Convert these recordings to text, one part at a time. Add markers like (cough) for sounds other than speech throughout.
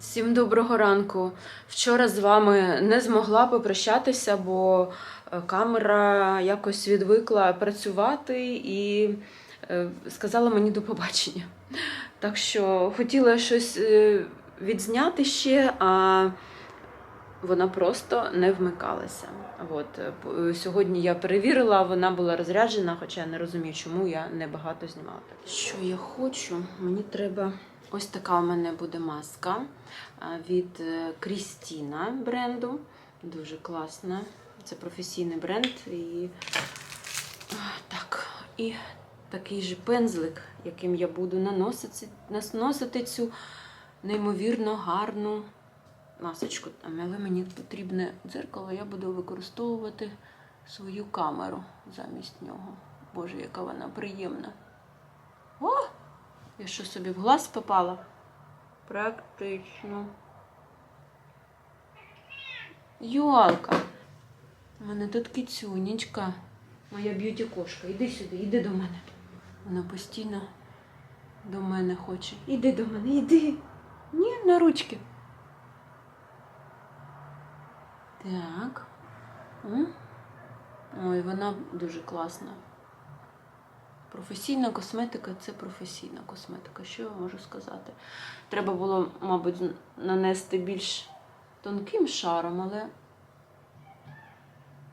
Всім доброго ранку. Вчора з вами не змогла попрощатися, бо е, камера якось відвикла працювати і е, сказала мені до побачення. Так що хотіла щось е, відзняти ще, а вона просто не вмикалася. От сьогодні я перевірила, вона була розряджена, хоча я не розумію, чому я небагато знімала. Що я хочу? Мені треба. Ось така у мене буде маска від е, Крістіна бренду. Дуже класна. Це професійний бренд. І так, і такий же пензлик, яким я буду наносити, наносити цю неймовірно гарну масочку. Але мені потрібне дзеркало, я буду використовувати свою камеру замість нього. Боже, яка вона приємна. О! Я що собі в глаз попала? Практично. Йолка. У мене тут кицюнечка. Моя б'юті кошка. Іди сюди, іди до мене. Вона постійно до мене хоче. Іди до мене, іди. Ні, на ручки. Так. Ой, вона дуже класна. Професійна косметика це професійна косметика. Що я можу сказати? Треба було, мабуть, нанести більш тонким шаром, але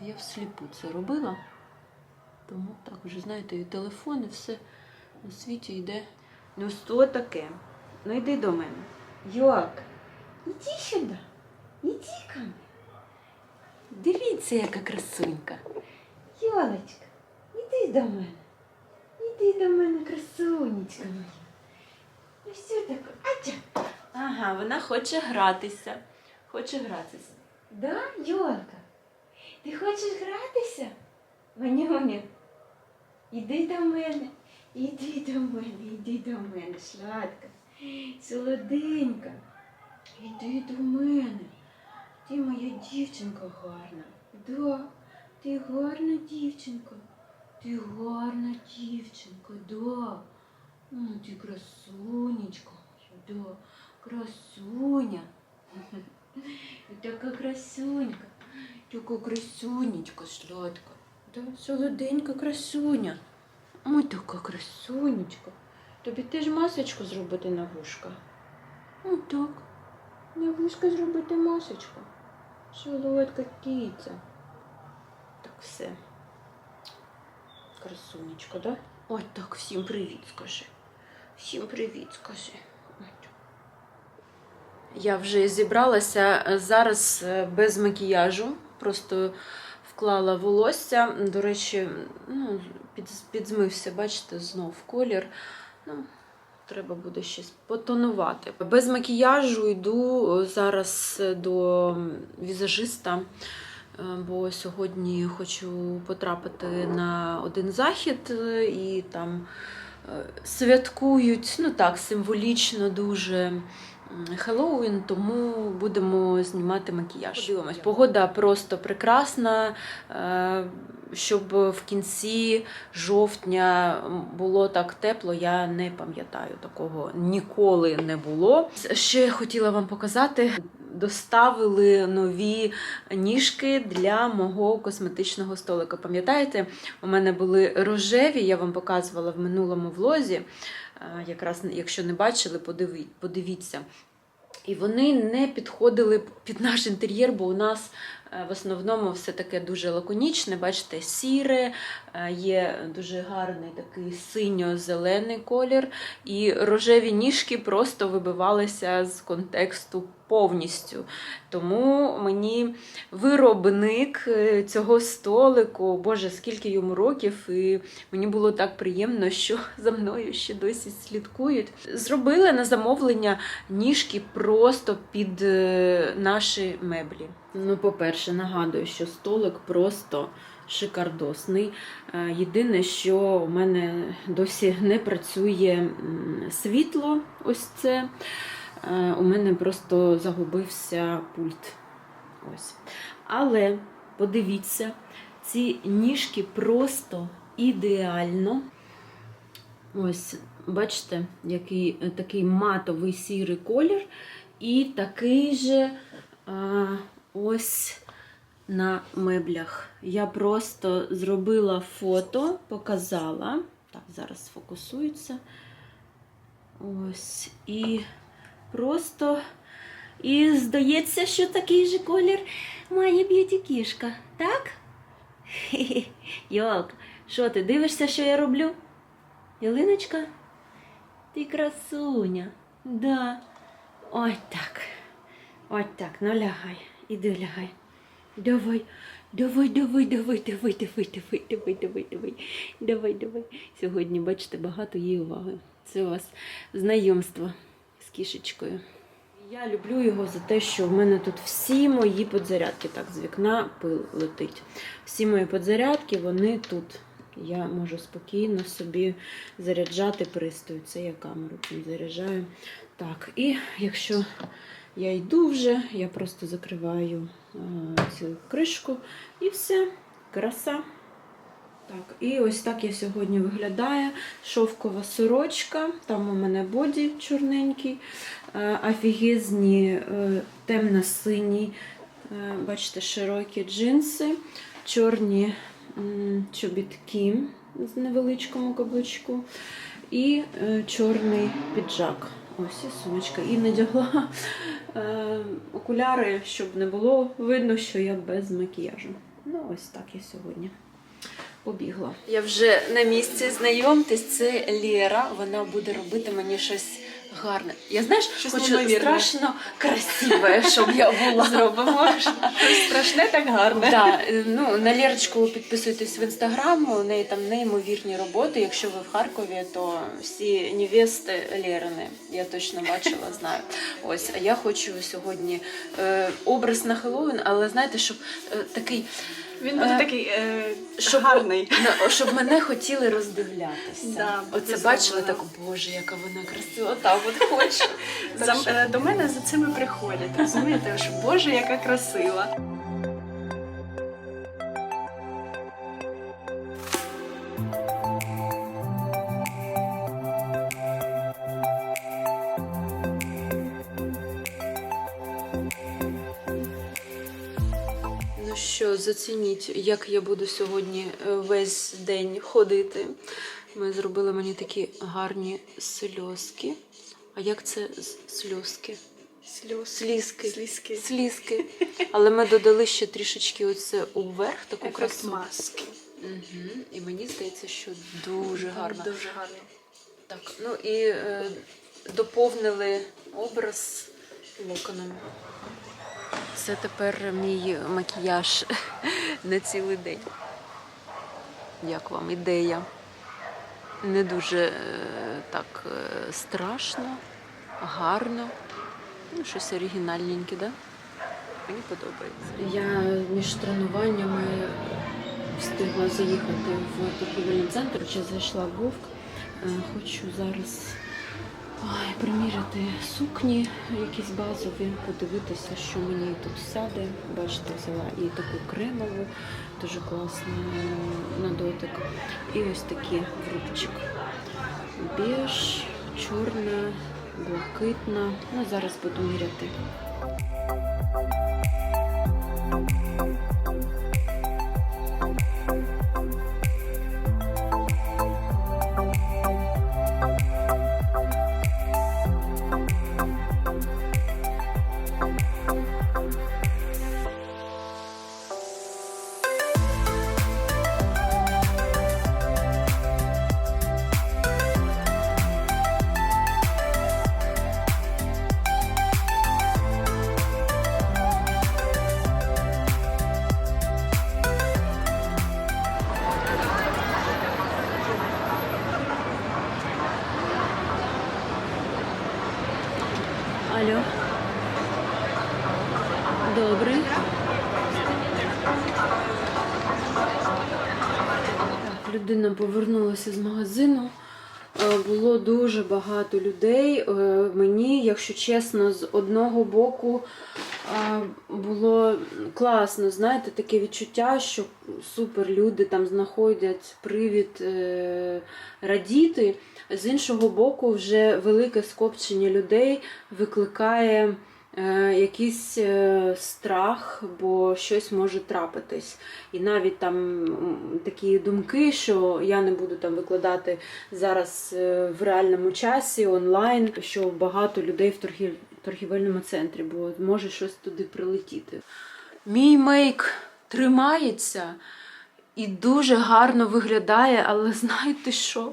я всліпу це робила. Тому так, вже знаєте, і телефон, і все на світі йде. Ну, що таке? Ну йди до мене. Йок, іди сюди. Іди ко мне. Дивіться, яка красунька. Йолочка, іди до мене. Іди до мене, красунечка моя. Ну що таке? Ача. Ага, вона хоче гратися. Хоче гратися. Да, Йолка? Ти хочеш гратися? Манюня, іди до мене. Іди до мене, іди до мене, сладка. Солоденька. Іди до мене. Ти моя дівчинка гарна. Да, ти гарна дівчинка. Ти гарна дівчинка, да. Ну, ти красунечка, да. Красуня. (laughs) І така красунька. Така красунечка, сладка. Да, солоденька красуня. Ой, така красунечка. Тобі теж масочку зробити на вушка? Ну так. На вушка зробити масочку. Солодка киця. Так все. Красунечка, да? Ой, так, всім привіт, скажи. Всім привіт, скажи. Я вже зібралася е, зараз е, без макіяжу, просто вклала волосся. До речі, ну, під, підзмився, бачите, знов колір. Ну, треба буде щось потонувати. Без макіяжу йду е, зараз до візажиста, бо сьогодні хочу потрапити на один захід е, і там е, святкують, ну так, символічно дуже. Хеллоуін, тому будемо знімати макіяж. Подивимось. Погода просто прекрасна. е, Щоб в кінці жовтня було так тепло, я не пам'ятаю такого ніколи не було. Ще хотіла вам показати. Доставили нові ніжки для мого косметичного столика. Пам'ятаєте, у мене були рожеві, я вам показувала в минулому влозі. Е, Якраз, якщо не бачили, подивіться. І вони не підходили під наш інтер'єр, бо у нас е, в основному все таке дуже лаконічне. Бачите, сіре, е, є дуже гарний такий синьо-зелений колір, і рожеві ніжки просто вибивалися з контексту повністю. Тому мені виробник е, цього столику, Боже, скільки йому років, і мені було так приємно, що за мною ще досі слідкують. Зробили на замовлення ніжки просто під е, наші меблі. Ну, по-перше, нагадую, що столик просто шикардосний. Е, Єдине, що у мене досі не працює світло, ось це. Е, У мене просто загубився пульт. Ось. Але подивіться, ці ніжки просто ідеально. Ось, бачите, який е, такий матовий сірий колір. І такий же а, ось на меблях. Я просто зробила фото, показала. Так, зараз сфокусується. Ось. І просто. І здається, що такий же колір має б'юті кішка, так? Хе-хе. Йолка, що ти дивишся, що я роблю? Ялиночка? Ти красуня. Да. Ой так. Ой так, ну лягай. Іди лягай. Давай, давай, давай, давай, давай, давай, давай, давай, давай, давай, давай, давай. Сьогодні, бачите, багато її уваги. Це у вас знайомство кішечкою. Я люблю його за те, що в мене тут всі мої підзарядки, так, з вікна пил летить. Всі мої підзарядки, вони тут. Я можу спокійно собі заряджати пристрій. Це я камеру цим заряджаю. Так, і якщо я йду вже, я просто закриваю е, цю кришку і все, краса. Так, і ось так я сьогодні виглядає. Шовкова сорочка, там у мене боді чорненький, е, е, темно-сині, е, бачите, широкі джинси, чорні чобітки з невеличкому каблучку і чорний піджак. Ось і сумочка. І надягла окуляри, щоб не було видно, що я без макіяжу. Ну, ось так я сьогодні побігла. Я вже на місці. Знайомтесь, це Лєра. Вона буде робити мені щось гарне. Я знаєш, Щось хочу неймовірне. страшно красиве, щоб я була. Зробимо щось страшне, так гарне. Да, ну, на Лєрочку підписуйтесь в інстаграм, у неї там неймовірні роботи. Якщо ви в Харкові, то всі невести Лєрини. Я точно бачила, знаю. Ось, а я хочу сьогодні е, образ на Хеллоуін, але знаєте, щоб е, такий, Він буде Е, такий е, щоб, гарний. на- щоб мене хотіли роздивлятися. Да, Оце бачили так, боже, яка вона красива, та от хочу. Так За, е, до мене за цими приходять. Розумієте, що Боже, яка красива. Зацініть, як я буду сьогодні е, весь день ходити. Ми зробили мені такі гарні сльозки. А як це сльозки? Слізки. Слізки. Слізки. (laughs) Але ми додали ще трішечки оце уверх, таку Ефект красу. маски. Угу. І мені здається, що дуже гарно. Дуже гарно. Так, ну і е, доповнили образ локонами. Це тепер мій макіяж (laughs) на цілий день. Як вам ідея? Не дуже е, так е, страшно, гарно. Ну, щось оригінальненьке, да? Мені подобається. Я між тренуваннями встигла заїхати в торгівельний центр, чи зайшла в Вовк. Е, Хочу зараз ой, приміряти сукні, якісь базові, подивитися, що мені тут сяде. Бачите, взяла і таку кремову, дуже класну на дотик. І ось такі в рубчик. Біж, чорна, блакитна. Ну, зараз буду міряти. Алло. Добре. Так, людина повернулася з магазину. Е, Було дуже багато людей. Е, Мені, якщо чесно, з одного боку було класно, знаєте, таке відчуття, що супер люди там знаходять привід е, радіти. З іншого боку, вже велике скопчення людей викликає е, якийсь е, страх, бо щось може трапитись. І навіть там такі думки, що я не буду там викладати зараз в реальному часі онлайн, що багато людей в торгів... торгівельному центрі, бо може щось туди прилетіти. Мій мейк тримається і дуже гарно виглядає, але знаєте що?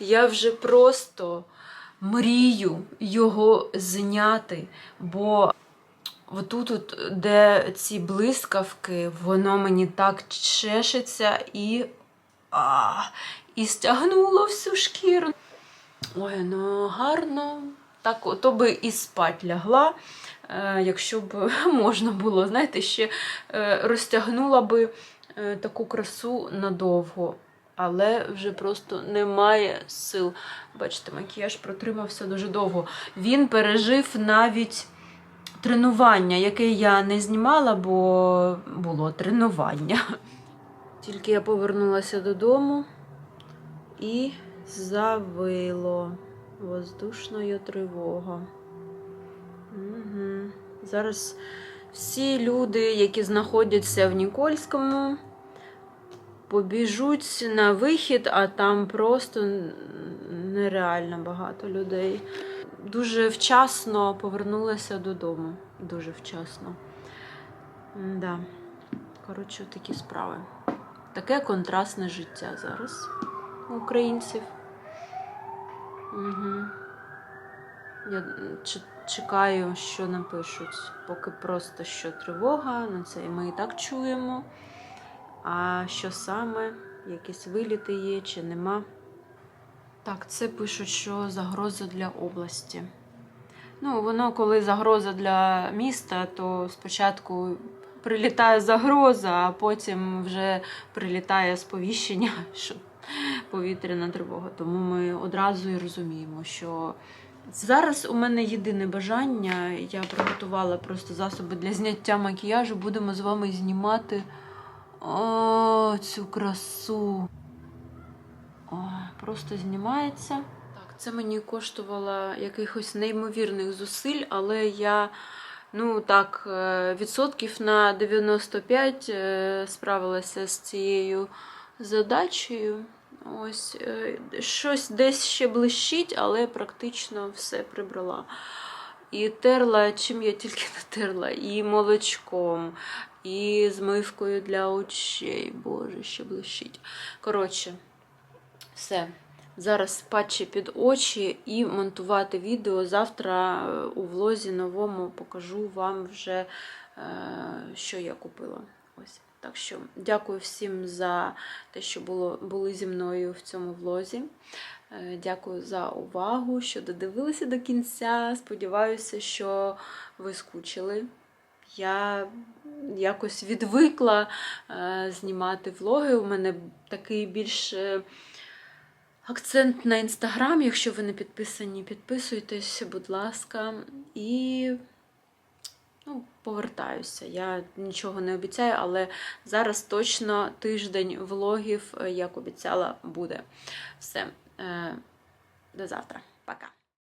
Я вже просто мрію його зняти, бо отут, от, де ці блискавки, воно мені так чешеться і, а, і стягнуло всю шкіру. Ой, ну гарно. Так, ото би і спать лягла, е, якщо б (laughs) можна було, знаєте, ще е, розтягнула би е, таку красу надовго. Але вже просто немає сил. Бачите, макіяж протримався дуже довго. Він пережив навіть тренування, яке я не знімала, бо було тренування. (laughs) Тільки я повернулася додому і завило воздушною тривога. Угу. Зараз всі люди, які знаходяться в Нікольському, побіжуть на вихід, а там просто нереально багато людей. Дуже вчасно повернулася додому. Дуже вчасно. Да. Коротше, такі справи. Таке контрастне життя зараз у українців. Угу. Я ч- чекаю, що напишуть. Поки просто що тривога, ну це і ми і так чуємо. А що саме, якісь виліти є чи нема. Так, це пишуть, що загроза для області. Ну, воно, коли загроза для міста, то спочатку прилітає загроза, а потім вже прилітає сповіщення, (laughs) що повітряна тривога. Тому ми одразу і розуміємо, що зараз у мене єдине бажання. Я приготувала просто засоби для зняття макіяжу. Будемо з вами знімати о, цю красу. О, просто знімається. Так, це мені коштувало якихось неймовірних зусиль, але я. Ну так, е, відсотків на 95 е, справилася з цією задачею. Ось е, щось десь ще блищить, але практично все прибрала. І терла, чим я тільки не терла, і молочком, і змивкою для очей. Боже, ще блищить. Коротше, все. Зараз патчі під очі і монтувати відео. Завтра е, у влозі новому покажу вам вже, е, що я купила. Ось. Так що дякую всім за те, що було, були зі мною в цьому влозі. Е, Дякую за увагу, що додивилися до кінця. Сподіваюся, що ви скучили. Я якось відвикла е, знімати влоги. У мене такий більш е, акцент на інстаграм. Якщо ви не підписані, підписуйтесь, будь ласка. І ну, повертаюся. Я нічого не обіцяю, але зараз точно тиждень влогів, е, як обіцяла, буде. Все. Е, До завтра. Пока.